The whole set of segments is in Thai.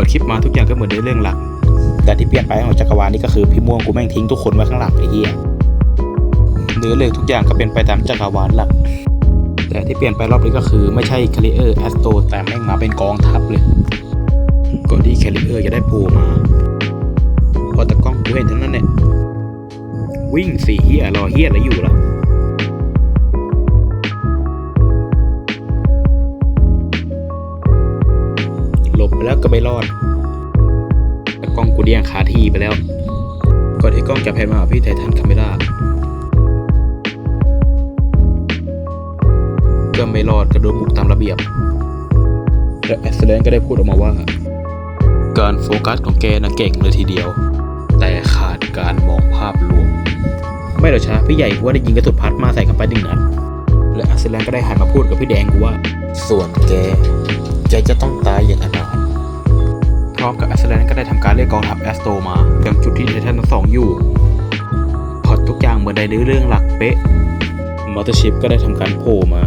ปิดคลิปมาทุกอย่างก็เหมือนในเรื่องหลัก แต่ที่เปลี่ยนไปของจักรวาลนี่ก็คือพี่ม่วงกูแม่งทิ้งทุกคนไว้ข้างหลังไอ้เหี้ยเนื้อเรื่องทุกอย่างก็เป็นไปตามจักรวาลหลัก แต่ที่เปลี่ยนไปรอบนี้ก็คือไม่ใช่คาริเออร์แอสโตแต่แม่งมาเป็นกองทัพเลยก่อนที่แคริเออร์จะได้โผล่มาพอตะกล้องกูเห็นเท่านั้นเนี่ยวิ่งสี่เฮียรอเฮียอะไรอยู่ล่ะ หลบไปแล้วก็ไม่รอดแต่กล้องกูเดียงขาที่ไปแล้ว ก่อนที่กล้องจะแพนมาหาพี่ไททันคาเมล่าก็ไม่รอดกระโดดบุกตามระเบียบ และแอสเลนก็ได้พูดออกมาว่า การโฟกัสของแกนะเก่งเลยทีเดียว แต่ขาดการมองภาพรวม ไม่หรอกช้าพี่ใหญ่ว่าได้ยิงกระสุนพัดมาใส่เข้าไปหนึ่งนัด และแอสเลนก็ได้หันมาพูดกับพี่แดงกูว่า ส่วนแกแกจะต้องตายอย่างอ ได้ทำการเรียกกองทัพแอสโตมายังจุดที่ไททันทั้งสองอยู่พอทุกอย่างเหมือนในเรื่องหลักเป๊ะมอเตอร์ชิพก็ได้ทำการโผล่มา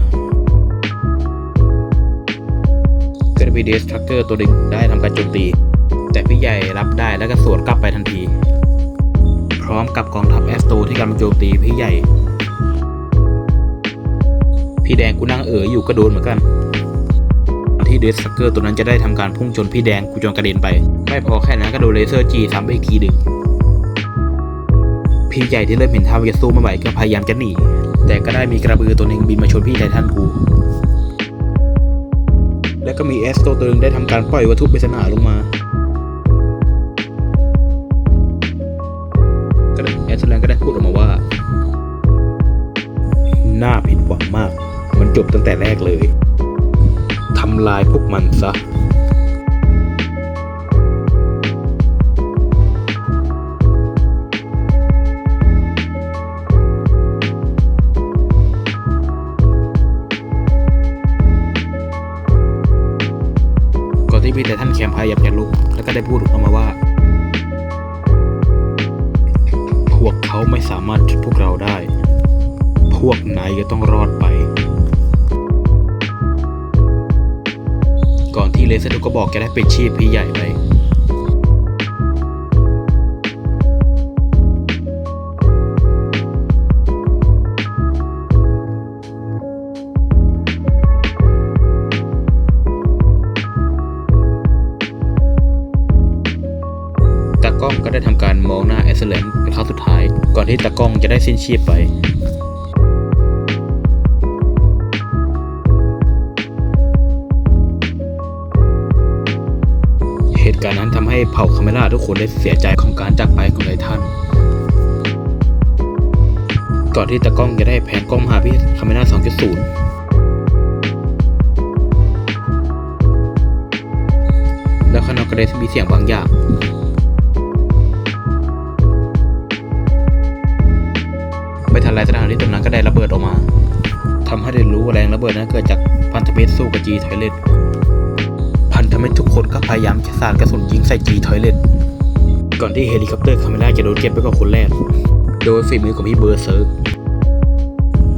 ก็ได้มีเดสทรัคเกอร์ตัวหนึ่งได้ทำการโจมตี แต่พี่ใหญ่รับได้แล้วก็สวนกลับไปทันที พร้อมกับกองทัพแอสโตที่กำลังโจมตีพี่ใหญ่ พี่แดงกูนั่งเอ๋ออยู่ก็โดนเหมือนกัน ที่เดสซักเกอร์ตัวนั้นจะได้ทำการพุ่งชนพี่แดงกูจนกระเด็นไป ไม่พอแค่นั้นก็โดนเลเซอร์จีซ้ำไปอีกทีหนึ่งพี่ใหญ่ที่เริ่มเห็นท่าจะสู้ไม่ไหวก็พยายามจะหนีแต่ก็ได้มีกระบือตัวหนึ่งบินมาชนพี่ไททันกูแล้วก็มีเอสโตตัวหนึงได้ทำการปล่อยวัตถุปริศนาลงมาก็ได้แอสแลนก็ได้พูดออกมาว่า น่าผิดหวังมาก มันจบตั้งแต่แรกเลยำลายพวกมันซะก่อนที่พี่แต่ท่านแคมพายามจะลุก แล้วก็ได้พูดออกมาว่า พวกเขาไม่สามารถจุดพวกเราได้ พวกนายก็ต้องรอดไป ที่เลเซอร์ทุกก็บอกแกได้เป็นชีพพี่ใหญ่ไปตากล้องก็ได้ทำการมองหน้าเอสเลนเป็นครั้งสุดท้าย ก่อนที่ตากล้องจะได้สิ้นชีพไป ตุการณ์นั้นทำให้เผ่าคาเมล่าทุกคนได้เสียใจของการจากไปของไททันก่อนที่ตากล้องจะได้แผนกล้องมาหาพี่คาเมล่า2.0แล้วข้างนอกก็ได้มีเสียงบางอย่าง ไม่ทันไรสถานที่ตรงนั้นก็ได้ระเบิดออกมาทำให้ได้รู้ว่าแรงระเบิดนั้นเกิดจากพันธมิตรสู้กับจีทเลต พันธมิตรทุกคนก็พยายามจะสาดกระสุนยิงใส่จีทอยเลตก่อนที่เฮลิคอปเตอร์คาเมล่าจะโดนเก็บไปกับคนแรก โดยฝีมือของพี่เบอร์เซิร์ก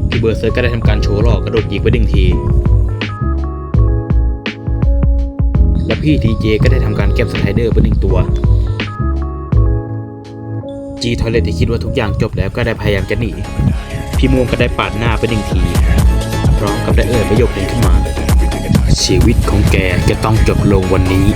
พี่เบอร์เซิร์กก็ได้ทำการโชว์หลอกกระโดดยิงไปหนึ่งที และพี่ทีเจก็ได้ทำการเก็บสไลเดอร์ไปหนึ่งตัวจีทอยเลตที่คิดว่าทุกอย่างจบแล้วก็ได้พยายามจะหนีพี่ม่วงก็ได้ปาดหน้าไปหนึ่งที พร้อมกับได้เอ่ยประโยคนึงขึ้นมา ชีวิตของแกจะต้องจบลงวันนี้